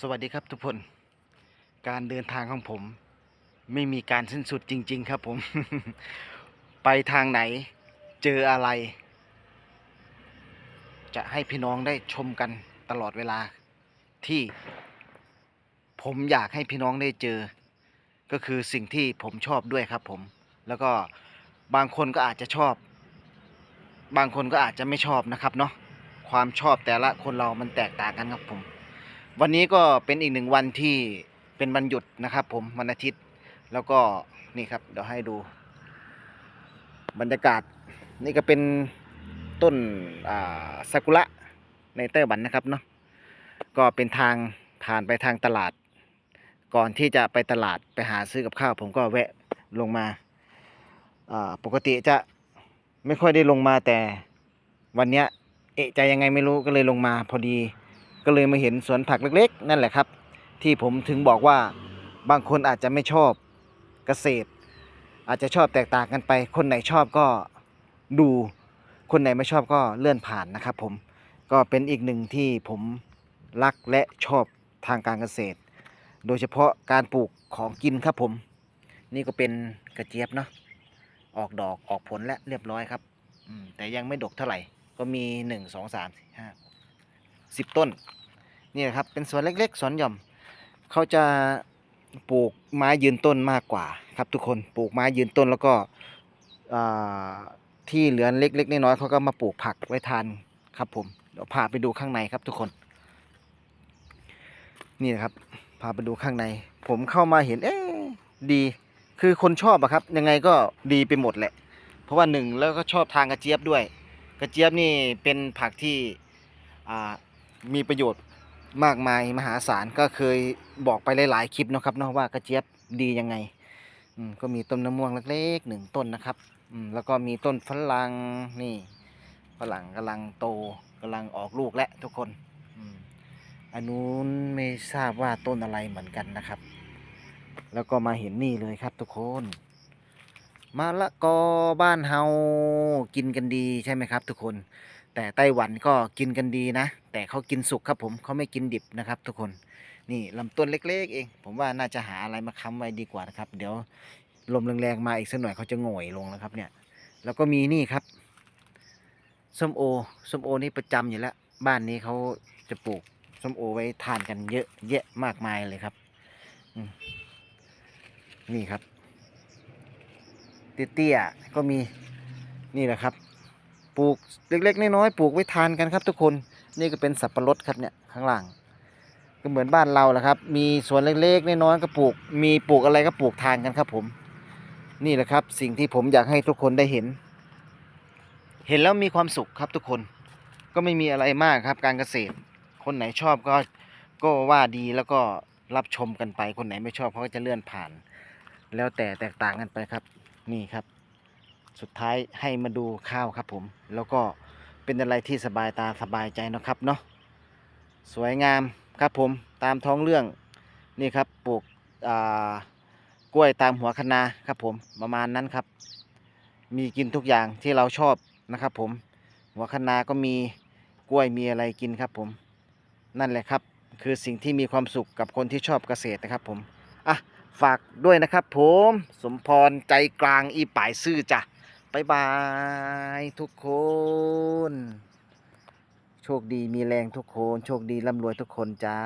สวัสดีครับทุกคน การเดินทางของผม ไม่มีการสิ้นสุดจริง ๆ ครับผม ไปทางไหนเจออะไร จะให้พี่น้องได้ชมกันตลอดเวลา ที่ ผมอยากให้พี่น้องได้เจอ ก็คือสิ่งที่ผมชอบด้วยครับผม แล้วก็บางคนก็อาจจะชอบ บางคนก็อาจจะไม่ชอบนะครับเนาะความชอบแต่ละคนเรามันแตกต่างกันครับผม วันนี้ก็เป็นอีกหนึ่งวันที่เป็นวันหยุดนะครับ ผมวันอาทิตย์ แล้วก็นี่ครับ เดี๋ยวให้ดู บรรยากาศ นี่ก็เป็นต้นอ่าซากุระในไต้หวันนะครับเนาะก็เป็นทางผ่านไปทางตลาด ก่อนที่จะไปตลาดไปหาซื้อกับข้าว ผมก็แวะลงมาอ่าปกติจะไม่ค่อยได้ลงมาแต่วันเนี้ยเอะใจยังไงไม่รู้ก็เลยลงมาพอดี ก็เลยมาเห็นสวนผักเล็กๆ นั่นแหละครับ ที่ผมถึงบอกว่าบางคนอาจจะไม่ชอบเกษตร อาจจะชอบแตกต่างกันไป คนไหนชอบก็ดู คนไหนไม่ชอบก็เลื่อนผ่านนะครับ ผมก็เป็นอีกหนึ่งที่ผมรักและชอบทางการเกษตร โดยเฉพาะการปลูกของกินครับผม นี่ก็เป็นกระเจี๊ยบเนาะออกดอกออกผลและเรียบร้อยครับแต่ยังไม่ดกเท่าไหร่ก็มีหนึ่งสองสามสี่ห้า สิบต้น นี่นะครับ เป็นสวนเล็กๆ สวนหย่อม เขาจะปลูกไม้ยืนต้นมากกว่าครับทุกคน ปลูกไม้ยืนต้นแล้วก็ที่เหลือเล็กๆน้อยๆเขาก็มาปลูกผักไว้ทานครับผม เดี๋ยวพาไปดูข้างในครับทุกคน นี่นะครับ พาไปดูข้างใน ผมเข้ามาเห็น เอ๊ดี คือคนชอบอะครับ ยังไงก็ดีไปหมดแหละ เพราะว่าหนึ่งแล้วก็ชอบทางกระเจี๊ยบด้วย กระเจี๊ยบนี่เป็นผักที่อ่า มีประโยชน์มากมายมหาศาลก็เคยบอกไปหลายๆคลิปนะครับเนาะว่ากระเจี๊ยบดียังไงก็มีต้นมะม่วงเล็กๆหนึ่งต้นนะครับแล้วก็มีต้นฝรั่งนี่ฝรั่งกำลังโตกำลังออกลูกแล้วทุกคนอันนู้นไม่ทราบว่าต้นอะไรเหมือนกันนะครับ แล้วก็มาเห็นนี่เลยครับทุกคนมะละกอบ้านเฮากินกันดีใช่ไหมครับ ทุกคน แต่ไต้หวันก็กินกันดีนะ แต่เขากินสุกครับผมเขาไม่กินดิบนะครับ ทุกคนนี่ลำต้นเล็ก ๆ เอง ผมว่าน่าจะหาอะไรมาค้ำไว้ดีกว่านะครับ เดี๋ยวลมแรงๆมาอีกสักหน่อยเขาจะโง่อยลงนะครับเนี่ย แล้วก็มีนี่ครับส้มโอส้มโอนี่ประจำอยู่แล้ว บ้านนี้เขาจะปลูกส้มโอไว้ทานกันเยอะแยะมากมายเลยครับนี่ครับเตี้ยๆก็มีนี่แหละครับ ปลูกเล็กๆน้อยๆปลูกไว้ทานกันครับทุกคนนี่ก็เป็นสับปะรดครับเนี่ยข้างล่าง ก็เหมือนบ้านเราแหละครับ มีสวนเล็กๆน้อยๆก็ปลูก มีปลูกอะไรก็ปลูกทานกันครับผม นี่แหละครับสิ่งที่ผมอยากให้ทุกคนได้เห็น เห็นแล้วมีความสุขครับทุกคนก็ไม่มีอะไรมากครับการเกษตร คนไหนชอบก็ก็ว่าดีแล้วก็รับชมกันไป คนไหนไม่ชอบเขาก็จะเลื่อนผ่าน แล้วแต่แตกต่างกันไปครับ นี่ครับ สุดท้ายให้มาดูข้าวครับผม แล้วก็เป็นอะไรที่สบายตาสบายใจนะครับเนาะสวยงามครับผมตามท้องเรื่องนี่ครับปลูกกล้วยตามหัวคะนาครับผมประมาณนั้นครับ มีกินทุกอย่างที่เราชอบนะครับผมหัวคะนาก็มีกล้วยมีอะไรกินครับผมนั่นแหละครับ คือสิ่งที่มีความสุขกับคนที่ชอบเกษตรนะครับผมอะฝากด้วยนะครับผม สมพรใจกลางอีป่ายซื่อจ้ะ บายบายทุกคน โชคดีมีแรงทุกคน โชคดีร่ำรวยทุกคนจ้า